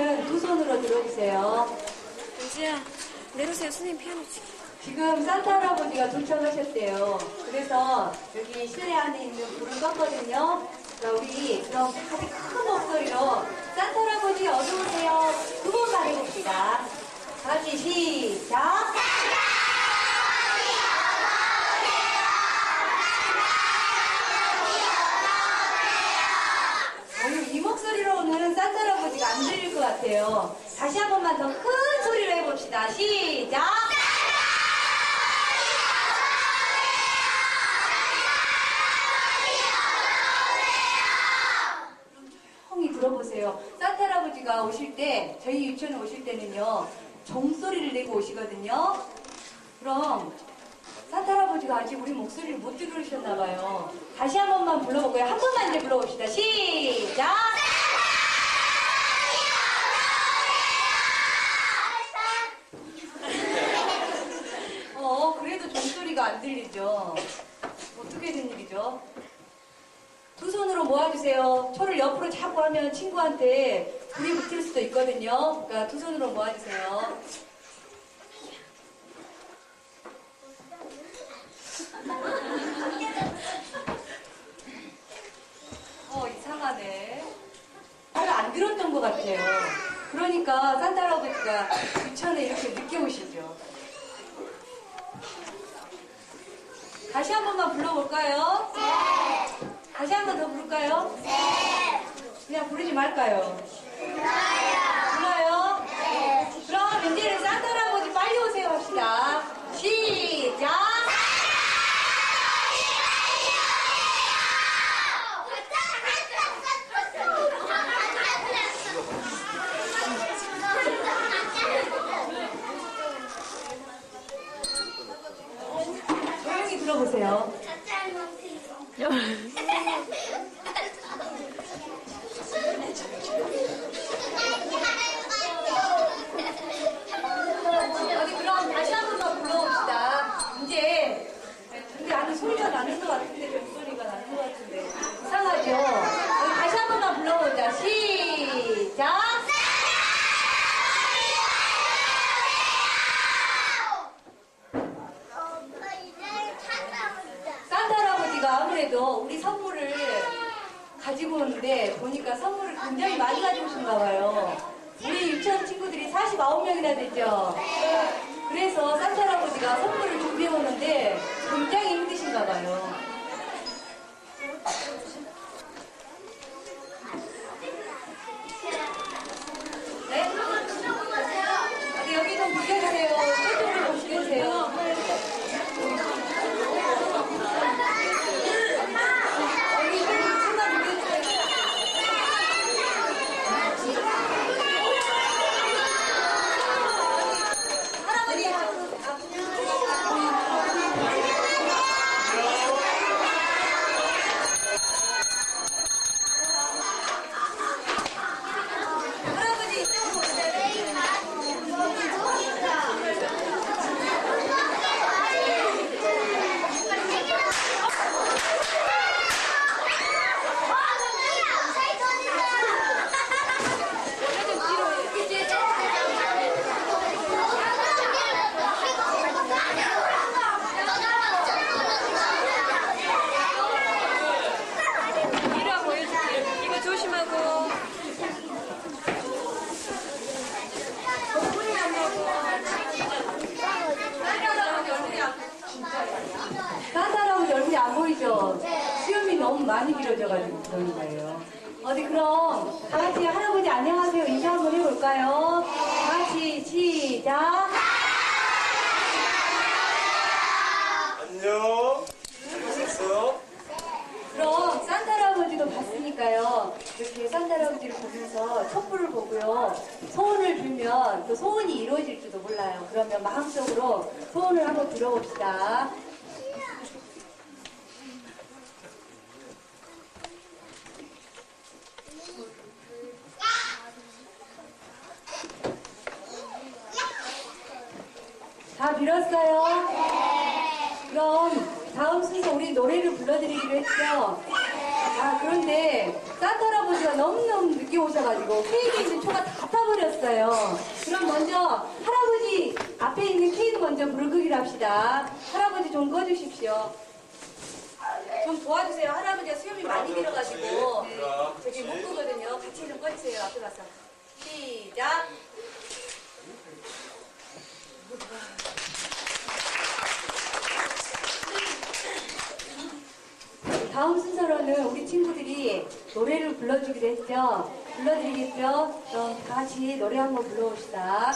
있는 친구는 두 손으로 들어주세요. 유지야, 내려오세요. 선생님 피아노 치기. 지금 산타 할아버지가 도착하셨대요. 그래서 여기 실내 안에 있는 불을 껐거든요. 자, 우리 그럼 아주 큰 목소리로 산타 할아버지 어디 오세요? 두 번 말해봅시다. 다시 시작. 오늘 이 목소리로는 산타 할아버지가 안 들릴 다시 한 번만 더 큰 소리로 해봅시다. 시작. 조용히 들어보세요. 산타 할아버지가 오실 때, 저희 유치원에 오실 때는요, 종소리를 내고 오시거든요. 그럼, 산타 할아버지가 아직 우리 목소리를 못 들으셨나 봐요. 다시 한 번만 불러볼까요? 한 번만 이제 불러봅시다. 시작! 어, 그래도 종소리가 안 들리죠. 어떻게 된 일이죠? 두 손으로 모아주세요. 초를 옆으로 자꾸 하면 친구한테 불이 붙을 수도 있거든요. 그러니까 두 손으로 모아주세요. 어, 이상하네. 잘 안 들었던 것 같아요. 그러니까 산타 할아버지가 유치원에 이렇게 늦게 오시죠. 다시 한 번만 불러볼까요? 네. 다시 한 번 더 부를까요? 네. 그냥 부르지 말까요? 불러요. 네. 그럼 이제는 산타 할아버지 빨리 오세요 합시다. 시작! 조용히 들어보세요. 어디 그럼 다시 한 번만 불러봅시다. 이제 근데 아니 소리가 나는 것 같은데 목소리가 나는 것 같은데 이상하죠? 우리 다시 한 번만 불러보자. 시작. 산타 할 아무래도 우리 선물을 가지고 오는데 보니까 선물을 굉장히 많이 가지고 오신가 봐요. 우리 유치원 친구들이 49명이나 되죠? 그래서 산타 할아버지가 선물을 준비해 오는데 굉장히 힘드신가 봐요. 네? 어디 여기 좀 비켜주세요. 저쪽으로 좀 비켜주세요. 여기 좀 좀만 비켜주세요. 할아버지 너무 많이 길어져가지고 그러는 거예요. 그럼 다 같이 할아버지 안녕하세요 인사 한번 해볼까요? 다 같이 시작. 안녕. 잘했어요? 그럼 산타 할아버지도 봤으니까요. 이렇게 산타 할아버지를 보면서 촛불을 보고요. 소원을 빌면 그 소원이 이루어질지도 몰라요. 그러면 마음속으로 소원을 한번 빌어봅시다. 다 빌었어요? 그럼 다음 순서 우리 노래를 불러드리기로 했죠. 아 그런데 산타 할아버지가 너무너무 늦게 오셔가지고 케이크에 있는 초가 다 타버렸어요. 그럼 먼저 할아버지 앞에 있는 케이크 먼저 끄기로 합시다. 할아버지 좀 꺼주십시오. 좀 도와주세요. 할아버지가 수염이 많이 길어가지고 저기 못 끄거든요. 같이 좀 꺼주세요. 앞에 가서 시작. 다음 순서로는 우리 친구들이 노래를 불러드리겠죠? 그럼 다 같이 노래 한번 불러봅시다.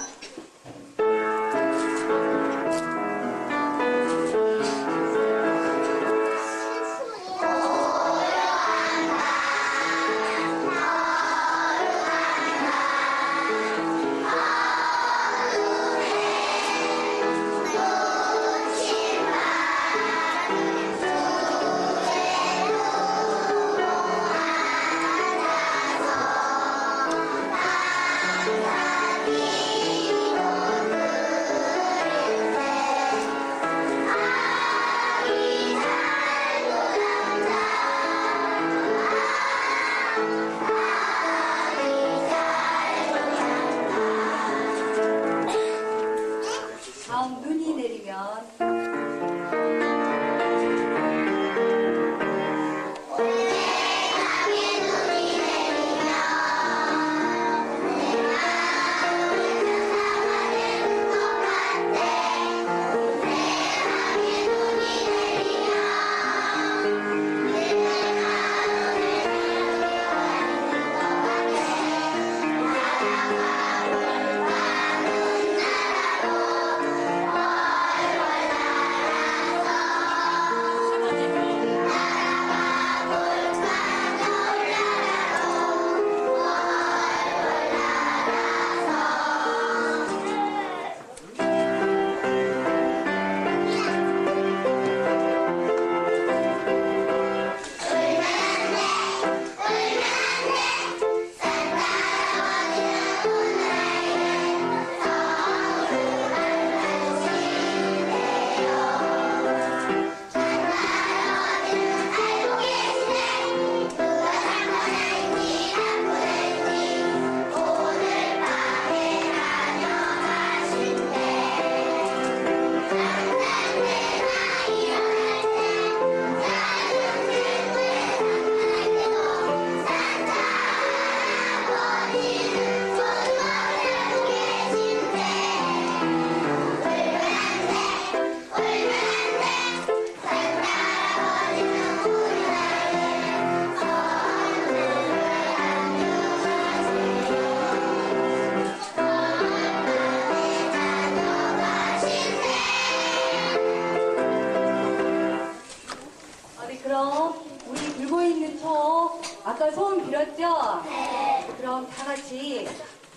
아까 소원 빌었죠? 네. 그럼 다 같이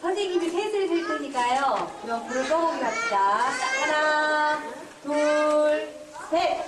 선생님이 셋을 셀 테니까요. 그럼 불을 꺼보기 갑시다. 하나, 둘, 셋.